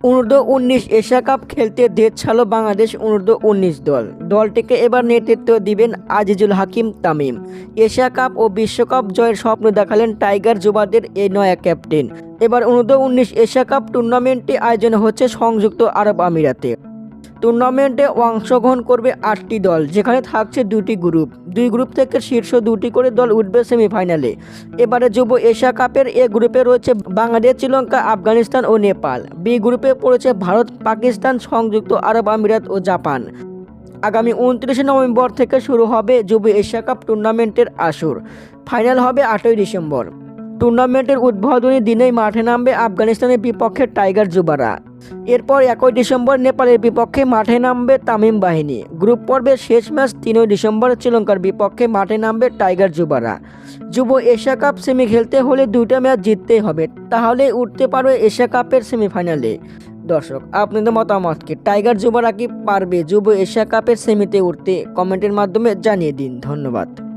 অনূর্ধ্ব উনিশ Asia cup খেলতে দেশ ছাড়ল বাংলাদেশ অনূর্ধ্ব উনিশ দল। দলটিকে এবার নেতৃত্ব দিবেন আজিজুল হাকিম, তামিম। এশিয়া কাপ ও বিশ্বকাপ জয়ের স্বপ্ন দেখালেন টাইগার যুবাদের এই নয়া ক্যাপ্টেন। এবার অনূর্ধ্ব উনিশ এশিয়া কাপ টুর্নামেন্টটি আয়োজন হচ্ছে সংযুক্ত আরব আমিরাতে। টুর্নামেন্টে অংশগ্রহণ করবে আটটি দল, যেখানে থাকছে দুটি গ্রুপ দুই গ্রুপ থেকে শীর্ষ দুটি করে দল উঠবে সেমিফাইনালে এবারে যুব এশিয়া কাপের এ গ্রুপে রয়েছে বাংলাদেশ, শ্রীলঙ্কা, আফগানিস্তান ও নেপাল। বি গ্রুপে পড়েছে ভারত, পাকিস্তান, সংযুক্ত আরব আমিরাত ও জাপান। আগামী উনত্রিশে নভেম্বর থেকে শুরু হবে যুব এশিয়া কাপ টুর্নামেন্টের আসর। ফাইনাল হবে আটই ডিসেম্বর। টুর্নামেন্টের উদ্বোধনী দিনেই মাঠে নামবে আফগানিস্তানের বিপক্ষে টাইগার যুবারা। এরপর একই ডিসেম্বর নেপালের বিপক্ষে মাঠে নামবে তামিম বাহিনী। গ্রুপ পর্বের শেষ ম্যাচ তিনই ডিসেম্বর শ্রীলঙ্কার বিপক্ষে মাঠে নামবে টাইগার যুবারা। যুব এশিয়া কাপ সেমি খেলতে হলে দুইটা ম্যাচ জিততেই হবে, তাহলে উঠতে পারবে এশিয়া কাপের সেমিফাইনালে। দর্শক, আপনাদের মতামত কি? টাইগার যুবারা কি পারবে যুব এশিয়া কাপের সেমিতে উঠতে? কমেন্টের মাধ্যমে জানিয়ে দিন। ধন্যবাদ।